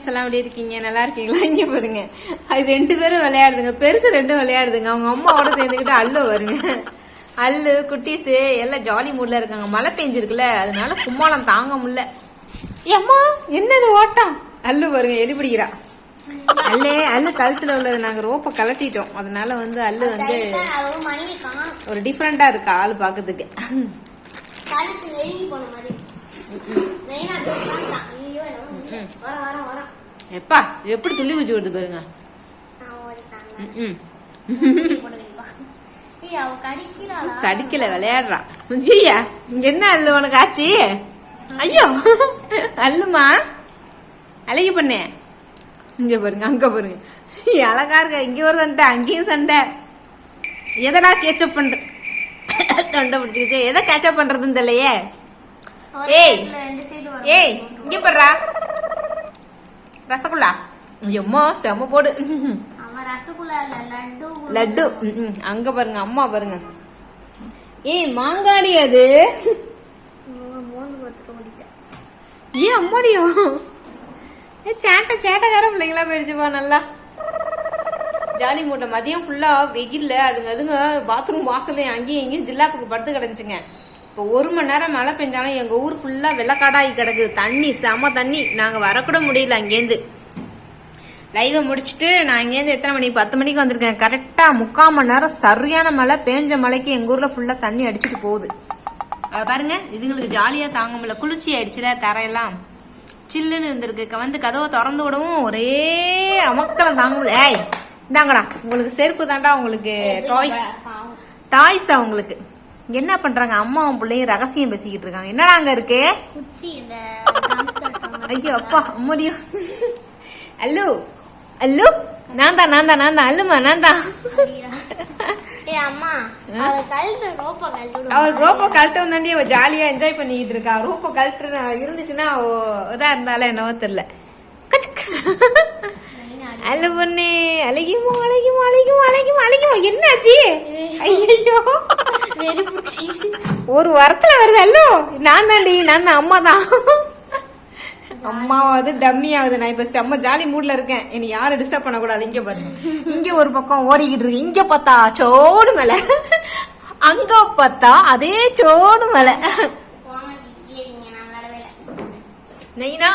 Friends எல்லாம் எப்படி இருக்கீங்க? நல்லா இருக்கீங்களா? இங்க பாருங்க. அது ரெண்டு பேரும் விளையாடுதுங்க. பெருசு ரெண்டும் விளையாடுதுங்க. அவங்க அம்மாவோட சேர்ந்துக்கிட்டு அல்லு வருங்க. அல்லு குட்டீஸு எல்லாம் ஜாலி மூட்ல இருக்காங்க. மழை பெஞ்சிருக்குல்ல. அதனால கும்மாளம் தாங்க முடியல. ஏம்மா என்னது ஓட்டம்? அல்லு பாருங்க எலி பிடிக்கிறா. அல்லே அல்லு கழுத்துல உள்ளது. நாங்க ரோப்பை கலட்டிட்டோம் அதனால வந்து அல்லு வந்து ஒரு டிஃப்ரெண்டா இருக்கு ஆளு பாக்குறதுக்கு எப்பா எப்படி துள்ளி குச்சி வருது பாருங்க. கடிக்கல விளையாடுறான் ஐயா இங்க என்ன அல்லு உனக்கு ஆச்சு? ஐயோ அல்லுமா? அழகி பண்ணே. இங்க பாருங்க அங்க பாருங்க. அழகா இருக்க? இங்க ஒரு சண்டை அங்கேயும் சண்டை. எதடா கேச்சப் பண்ற தொண்டை பிடிச்சிக்கிச்சு. எதை கேச்சப் பண்றதுன்னு தெரியலையே? ஏய். ஏய் இங்க பாருடா. ரசகுல்லா? ஐயம்மா செம போடு. லட்டு. அங்க பாருங்க அம்மா பாருங்க. ஏய் மாங்காடி அது. ஏன் அம்மாடியோ. ஏ சேட்டை சேட்டைக்கார பிள்ளைங்களா போயிடுச்சுப்பா நல்லா. ஜாலி மூட்டை. மதியம் ஃபுல்லா வெயில்ல அதுங்க அதுங்க பாத்ரூம் வாசல்லையும் அங்கேயும் இங்கேயும் ஜில்லாப்புக்கு படுத்து கிடந்துச்சுங்க. இப்போ ஒரு மணி நேரம் மழை பெஞ்சாலும் எங்க ஊர் ஃபுல்லா வெள்ளக்காடாகி கிடக்குது. தண்ணி செம தண்ணி. நாங்க வரக்கூட முடியல அங்கேருந்து லைவை முடிச்சுட்டு நான் இங்கேருந்து எத்தனை மணிக்கு? பத்து மணிக்கு வந்திருக்கேன். கரெக்டாக முக்கால் மணி நேரம் சரியான மழை பேஞ்ச மழைக்கு எங்கள் ஊரில் ஃபுல்லாக தண்ணி அடிச்சுட்டு போகுது. அதை பாருங்க இதுங்களுக்கு ஜாலியாக தாங்க முடியல. குளிர்ச்சி ஆயிடுச்சுல தரையெல்லாம். சில்லுன்னு இருந்திருக்கு. வந்து கதவை திறந்து விடவும் ஒரே அமக்கலம் தாங்க முடியல. ஏய் இந்தாங்கடா. உங்களுக்கு செருப்பு தாண்டா உங்களுக்கு டாய்ஸ் டாய்ஸா உங்களுக்கு. என்ன பண்றாங்க? அம்மாவும் பிள்ளையும் ரகசியம் பேசிக்கிட்டு இருக்காங்க. என்னடா அங்க இருக்கு. ஐயோ அப்பா அம்மாடியோ அல்லு அல்லு. நான் தான் நான் தான் நான் தான். அல்லுமா நான் தான். அவர் ரோப்போ கழட்ட வந்தாண்டி அவ ஜாலியா என்ஜாய் பண்ணிட்டு இருக்கா. ரோப்போ கழட்டு இருந்துச்சுன்னா இதா இருந்தாலும் என்னவோ தெரியல. அல்லு பொண்ணு அழகிமோ அழகிமோ அழகிமோ அழகிமோ அழகிமோ என்னாச்சு? ஐயோ. ஒரு வாரத்துல வருது அல்லோ நான் தாண்டி நான் தான் அம்மா தான். அம்மாவாவது டம்மி ஆகுது நான் இப்ப செம்ம ஜாலி மூட்ல இருக்கேன். என்னை யாரும் டிஸ்டர்ப் பண்ணக்கூடாது. இங்க பாருங்க இங்க ஒரு பக்கம் ஓடிக்கிட்டு இருக்கு. இங்க பார்த்தா சோடு மலை. அங்க பார்த்தா அதே சோடு மலை. நெய்னா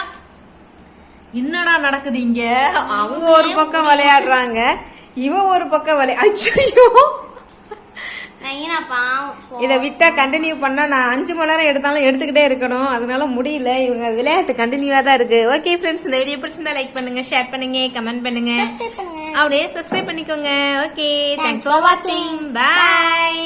என்னடா நடக்குது இங்க? அவங்க ஒரு பக்கம் விளையாடுறாங்க. இவன் ஒரு பக்கம் விளையா ஐயோ. இதை விட்டா கண்டினியூ பண்ணா நான் அஞ்சு மணி நேரம் எடுத்தாலும் எடுத்துக்கிட்டே இருக்கணும். அதனால முடியல. இவங்க விளையாட்டு கண்டினியூவா தான் இருக்கு. ஓகே ஃப்ரெண்ட்ஸ் இந்த வீடியோ பிடிச்சிருந்தா லைக் பண்ணுங்க ஷேர் பண்ணுங்க கமெண்ட் பண்ணுங்க. அப்படியே சப்ஸ்கிரைப் பண்ணிக்கோங்க. ஓகே தேங்க்ஸ் ஃபார் வாட்சிங் பாய்